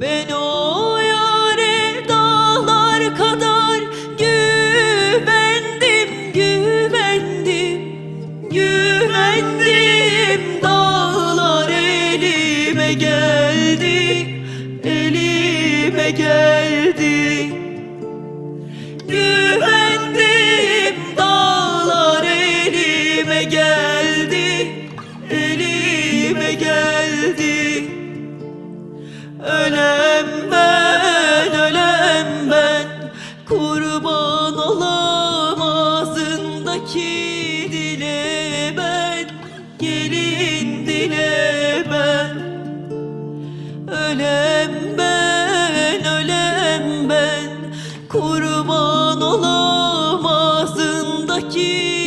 Ben o yare dağlar kadar güvendim, güvendim, güvendim. Dağlar elime geldi, elime geldi. Güvendim dağlar elime geldi, Ölem ben, ölem ben. Kurban olam ağzındaki dile ben. Gelin dile ben. Ölem ben, ölem ben. Kurban olam ağzındaki